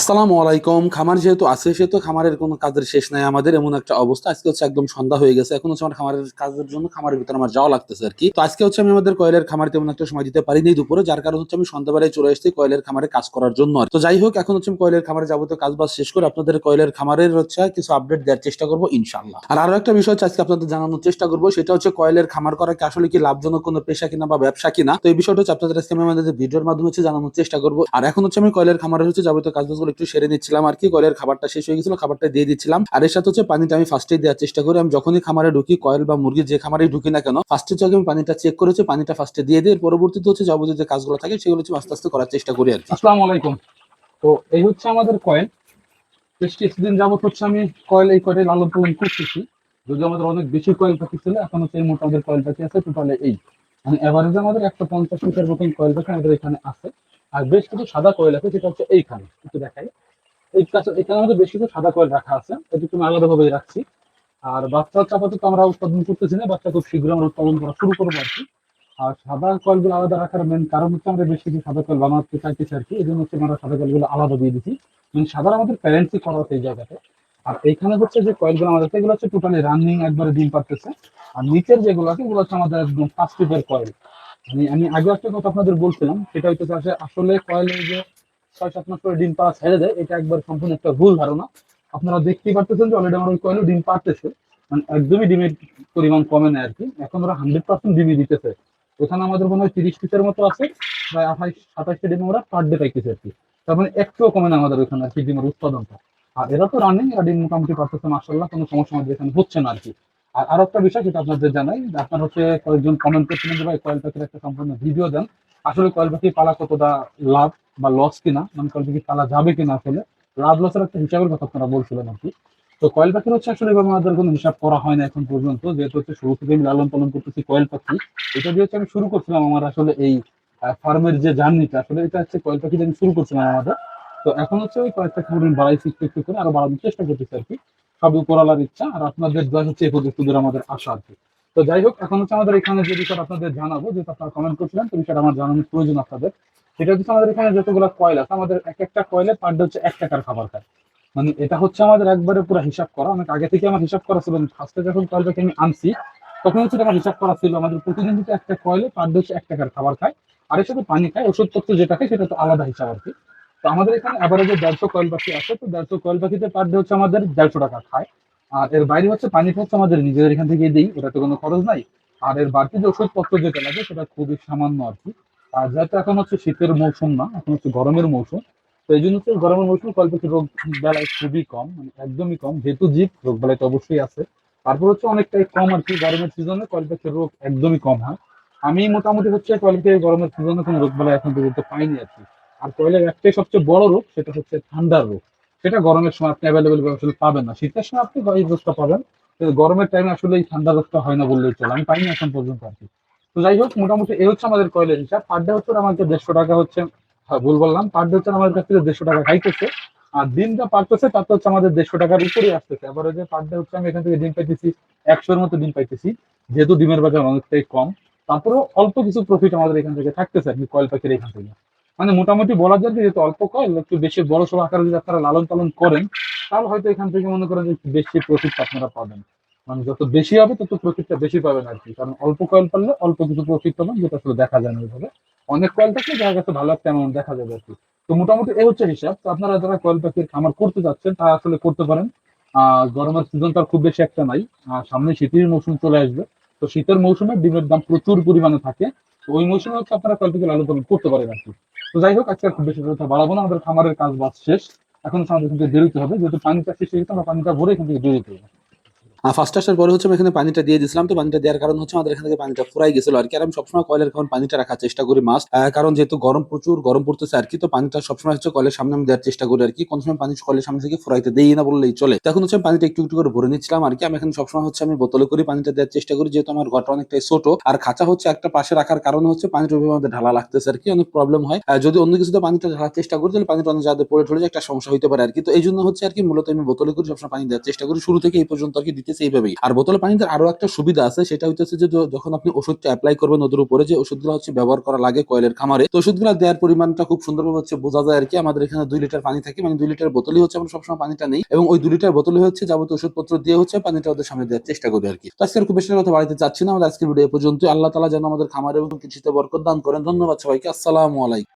আসসালামু আলাইকুম। খামার যেহেতু আছে, সেহেতু খামারের কোনো কাজের শেষ নাই। আমাদের এমন একটা অবস্থা। আজকে হচ্ছে একদম সন্ধ্যা হয়ে গেছে। এখন হচ্ছে আমার খামারের কাজের জন্য খামারের ভিতরে আমার যাওয়া লাগতেছে আর কি। তো আজকে হচ্ছে আমি আমাদের কয়েলের খামারে তেমন একটা সময় দিতে পারিনি দুপুরে। যার কারণে হচ্ছে আমি সন্ধ্যাবেলায় চলে এসেছি কয়েলের খামারে কাজ করার জন্য তো যাই হোক, এখন হচ্ছে আমি কয়েলের খামারে যাবতীয় কাজ বাজ শেষ করে আপনাদের কয়েলের খামারের হচ্ছে কিছু আপডেট দেওয়ার চেষ্টা করব ইনশাল্লাহ আর আরও একটা বিষয় হচ্ছে আজকে আপনাদের জানানোর চেষ্টা করব, সেটা হচ্ছে কয়েলের খামার করা কি আসলে কি লাভজনক কোনো পেশা কিনা বা ব্যবসা কিনা। তো এই বিষয়টা হচ্ছে আপনাদের আজকে আমি আমাদের ভিডিওর মাধ্যমে হচ্ছে জানানোর চেষ্টা করব। আর এখন হচ্ছে আমি কয়েলের খামারে হচ্ছে যাবতীয় কাজগুলো একটু সেরে নিচ্ছিলাম আর কি, কয়েলের খাবারটা শেষ হয়ে গেছিল, খাবারটা দিয়ে দিচ্ছিলাম। আর এর সাথে হচ্ছে পানিটা আমি ফার্স্টেই দেওয়ার চেষ্টা করি। আমি যখনই খামারে ঢুকি, কয়েল বা মুরগি যে খামারে ঢুকি না কেন ফার্স্টে আগে আমি পানিটা চেক করেছি পানিটা ফার্স্টে দিয়ে দিই পরবর্তীতে হচ্ছে যাবতীয় যে কাজগুলো থাকে, সেগুলো হচ্ছে আস্তে আস্তে করার চেষ্টা করি আর কি। আসসালামু আলাইকুম। তো এই হচ্ছে আমাদের কয়েল। বেশ কিছুদিন যাবত হচ্ছে আমি কয়েল এই কয়েল লালন পালন করতেছি। যদি আমাদের অনেক বেশি কয়েল পাখি ছিল, এখন হচ্ছে এই মোটা আমাদের কয়েল পাখি আছে, টোটালে এই। মানে এভারেজ আমাদের একশো পঞ্চাশ মিটার মতন কয়েল পাখি আমাদের এখানে আছে। আর বেশ কিছু সাদা কয়েল আছে, সেটা হচ্ছে এইখানে। একটু দেখাই। এই কাছে এখানে আমাদের বেশ কিছু সাদা কয়েল রাখা আছে। এটা একটু আলাদাভাবে রাখছি। আর বাচ্চা হচ্ছে আপাতত আমরা উৎপাদন করতেছি না, বাচ্চা খুব শীঘ্রই আমরা উৎপাদন করা শুরু করব আর কি। আর সাদা কয়েলগুলো আলাদা রাখার মেন কারণ হচ্ছে আমরা বেশ কিছু সাদা কয়েল বানাতে চাইতেছি আর কি। এই জন্য হচ্ছে আমরা সাদা কয়েলগুলো আলাদা দিয়ে দিচ্ছি মানে সাদা আমাদের প্যারেন্টসই করা হচ্ছে এই জায়গাতে। আর এইখানে হচ্ছে যে কয়েলগুলো আমাদের এগুলো হচ্ছে টোটালি রানিং একবারে ডিম পারতেছে আর নিচের যেগুলো আছে, এগুলো হচ্ছে আমাদের একদম ফার্স্ট টিপের কয়েল আমি আমি আগে একটা কথা আপনাদের বলছিলাম, সেটা হচ্ছে আসলে কয়েলের যে ছয় সাত মাস করে ডিম পাওয়া ছেড়ে দেয়, এটা একবার সম্পূর্ণ একটা ভুল ধারণা। আপনারা দেখতেই পারতেছেন যে অলরেডি আমার ওই কয়েলও ডিম পারতেছে মানে একদমই ডিমের পরিমাণ কমে না আর কি। এখন ওরা হান্ড্রেড পার্সেন্ট ডিমই দিতেছে। ওখানে আমাদের মনে হয় তিরিশ পিসের মতো আছে, প্রায় আঠাইশ সাতাশটা ডিম আমরা পার ডে পাইতেছি আর কি। তার মানে একটুও কমে না আমাদের ওখানে আর কি ডিমের উৎপাদনটা। আর এরা তো রানিং এরা ডিম মোটামুটি পারতেছে মার্শাল্লাহ কোনো সমস্যা আমাদের এখানে হচ্ছে না আর কি। আর আরও একটা বিষয় যেটা আপনাদের জানাই, আপনার হচ্ছে কয়েকজন কমেন্ট করছিলেন যে ভাই কয়েল পাখির একটা সম্পূর্ণ ভিডিও দেন। আসলে কয়েল পাখি পালা কতটা লাভ বা লস কিনা মানে কয়েল পাখি পালা যাবে কিনা আসলে, লাভ লসের একটা হিসাবের কথা আপনারা বলছিলেন আর কি। তো কয়েল পাখির হচ্ছে আসলে এভাবে আমাদের কোনো হিসাব করা হয় না এখন পর্যন্ত, যেহেতু হচ্ছে শুরু থেকে আমি লালন পালন করতেছি কয়েল পাখি। এটা দিয়ে হচ্ছে আমি শুরু করছিলাম আমার আসলে এই ফার্মের যে জার্নিটা, আসলে এটা হচ্ছে কয়েল পাখি আমি শুরু করছিলাম আমাদের। তো এখন হচ্ছে ওই কয়েকটা পরিমাণ বাড়াইছি একটু করে, আরও বাড়ানোর চেষ্টা করতেছি আর কি। সবই উপরালার ইচ্ছা, আর আপনাদের দোয়া হচ্ছে এই পর্যন্ত আমাদের আশা কি। তো যাই হোক, এখন হচ্ছে আমাদের এখানে যে বিষয়টা আপনাদের জানাব, যেটা আপনারা কমেন্ট করছিলেন, তো বিষয়টা আমার জানানোর প্রয়োজন আপনাদের। সেটা হচ্ছে আমাদের এখানে যতগুলো কয়েল আছে, আমাদের এক একটা কয়েলে পার ডে হচ্ছে এক টাকার খাবার খায়। মানে এটা হচ্ছে আমাদের একবারে পুরো হিসাব করা। অনেক আগে থেকে আমার হিসাব করা ছিল ফার্স্টে যখন কয়েলটাকে আমি আনছি, তখন হচ্ছে আমার হিসাব করা ছিল। আমাদের প্রতিদিন হচ্ছে একটা কয়েলে পার ডে হচ্ছে এক টাকার খাবার খায়, আর এর সাথে পানি খায়, ওষুধপত্র যেটা খায়, সেটা তো আলাদা হিসাব আর কি। তো আমাদের এখানে অ্যাভারেজে দেড়শো কয়েল পাখি আছে। তো দেড়শো কয়েল পাখিতে পার ডে হচ্ছে আমাদের দেড়শো টাকা খায়। আর এর বাইরে হচ্ছে পানি হচ্ছে আমাদের নিজেদের এখান থেকে দিই ওটা তো কোনো খরচ নাই। আর এর বাড়তি যে ওষুধপত্র যেটা লাগে, সেটা খুবই সামান্য আর কি। আর যেহেতু এখন হচ্ছে শীতের মৌসুম না, এখন হচ্ছে গরমের মৌসুম। তো এই জন্য হচ্ছে গরমের মৌসুম কল পাখির রোগ বেলায় খুবই কম মানে একদমই কম। যেহেতু জীব, রোগ বেলায় তো অবশ্যই আছে। তারপর হচ্ছে অনেকটাই কম আর কি গরমের সিজনে কল পাখির রোগ একদমই কম হয় আমি মোটামুটি হচ্ছে কল পাখির গরমের সিজনে কোনো রোগ বেলায় এখন পর্যন্ত পাইনি আর কি। আর কয়েলের একটাই সবচেয়ে বড় রোগ সেটা হচ্ছে ঠান্ডার রোগ। সেটা গরমের সময় আপনি অ্যাভেলেবেল আসলে পাবেন না। শীতের সময় আপনি এই রোগটা পাবেন। গরমের টাইমে আসলে এই ঠান্ডা রোগটা হয় না বললেই চলে। আমি পাইনি এখন পর্যন্ত আর কি। তো যাই হোক মোটামুটি এই হচ্ছে আমাদের কয়েলের হিসাব। পার ডে হচ্ছে আমাদের দেড়শো টাকা হচ্ছে হ্যাঁ, ভুল বললাম। পার ডে হচ্ছে আমাদের কাছ থেকে দেড়শো টাকা খাইতেছে। আর দিন যা পারতেছে তাতে হচ্ছে আমাদের দেড়শো টাকার উপরে আসতেছে। এবারে যে পার ডে হচ্ছে আমি এখান থেকে ডিম পাইতেছি একশোর মতো ডিম পাইতেছি। যেহেতু ডিমের বাজার অনেকটাই কম তারপরেও অল্প কিছু প্রফিট আমাদের এখান থেকে থাকতেছে আর কি কয়েল পাখির এখান থেকে। মানে মোটামুটি বলা যায় যে অল্প কয়েল, একটু বেশি বড় সড়ো আকারে যদি আপনারা লালন পালন করেন, তাহলে হয়তো এখান থেকে মনে করেন যে একটু বেশি প্রফিট আপনারা পাবেন। মানে যত বেশি হবে, তত প্রফিটটা বেশি পাবেন আর কি। কারণ অল্প কয়েল পারলে অল্প কিছু প্রফিট পাবেন, যেটা আসলে দেখা যায় না ওইভাবে। অনেক কয়েল থাকলে দেখা গেছে ভালো একটা অ্যামাউন্ট দেখা যাবে আর কি। তো মোটামুটি এই হচ্ছে হিসাব। তো আপনারা যারা কয়েল পাখির খামার করতে যাচ্ছেন, তারা আসলে করতে পারেন। গরমের সিজন তার খুব বেশি একটা নাই। সামনে শীতের মৌসুম চলে আসবে। তো শীতের মৌসুমে ডিমের দাম প্রচুর পরিমাণে থাকে। ওই মৌসুমে হচ্ছে আপনারা পাখি লালন পালন করতে পারেন আর কি। তো যাই হোক, আজকে খুব বেশি কথা বাড়াবো না। আমাদের খামারের কাজ বাজ শেষ। এখন আমাদের কিন্তু বেরোতে হবে। যেহেতু পানিটা শেষ হয়ে গেছে, আমরা পানিটা ভরে এখান থেকে বেরোতে হবে ফার্স্ট আসার পরে হচ্ছে আমি এখানে পানিটা দিয়ে দিয়েছিলাম তো পানিটা দেওয়ার কারণ হচ্ছে আমাদের এখান থেকে পানিটা ফুরাই গেছিল। আর কি, আর আমি সবসময় কয়েলের কারণ পানিটা রাখার চেষ্টা করি মাছ কারণ যেহেতু গরম প্রচুর, গরম পড়তেছে আর কি, তো পানিটা সবসময় হচ্ছে কলের সামনে আমি দেওয়ার চেষ্টা করি আর কি। কোন সময় পানি কলের সামনে থেকে ফুরাইতে দেই না বললেই চলে। তো এখন হচ্ছে পানিটা একটু একটু করে ভরে নিচ্ছিলাম আর কি। আমি এখানে সবসময় হচ্ছে আমি বোতলে করে পানিটা দেওয়ার চেষ্টা করি, যেহেতু আমার ঘরটা অনেকটাই ছোট। আর খাঁচা হচ্ছে একটা পাশে রাখার কারণে হচ্ছে পানিটা ওইভাবে আমাদের ঢালা লাগতেছে আর কি, অনেক প্রবলেম হয়। যদি অন্য কিছুতে পানিটা ঢালার চেষ্টা করি, তাহলে পানিটা অনেক যাদের পড়ে ঠলে একটা সমস্যা হতে পারে আর কি। তো এই জন্য হচ্ছে আর কি মূলত আমি বোতলে করে সবসময় পানি দেওয়ার চেষ্টা করি। শুরু থেকে এই পর্যন্ত আর কি দিতেছে এইভাবেই। আর বোতলে পানিতে আরও একটা সুবিধা আছে, সেটা হচ্ছে যে যখন আপনি ওষুধটা অ্যাপ্লাই করবেন ওদের উপরে, যে ওষুধগুলো হচ্ছে ব্যবহার করা লাগে কয়েলের খামারে, তো ওষুধগুলো দেওয়ার পরিমাণটা খুব সুন্দরভাবে হচ্ছে বোঝা যায় আর কি। আমাদের এখানে দুই লিটার পানি থাকে মানে দুই লিটার বোতলই হচ্ছে আমরা সবসময় পানিটা নেই, এবং ওই দুই লিটার বোতলে হচ্ছে যাবতীয় ওষুধপত্র দিয়ে হচ্ছে পানিটা ওদের সামনে দেওয়ার চেষ্টা করি আর কি। তো আজকে আর খুব বেশি কথা বাড়িতে চাচ্ছি না, আমাদের আজকের ভিডিও পর্যন্ত আল্লাহ তালা যেন আমাদের খামারে এবং কিছুতে বরকত দান করেন। ধন্যবাদ সবাইকে। আসসালামু আলাইকুম।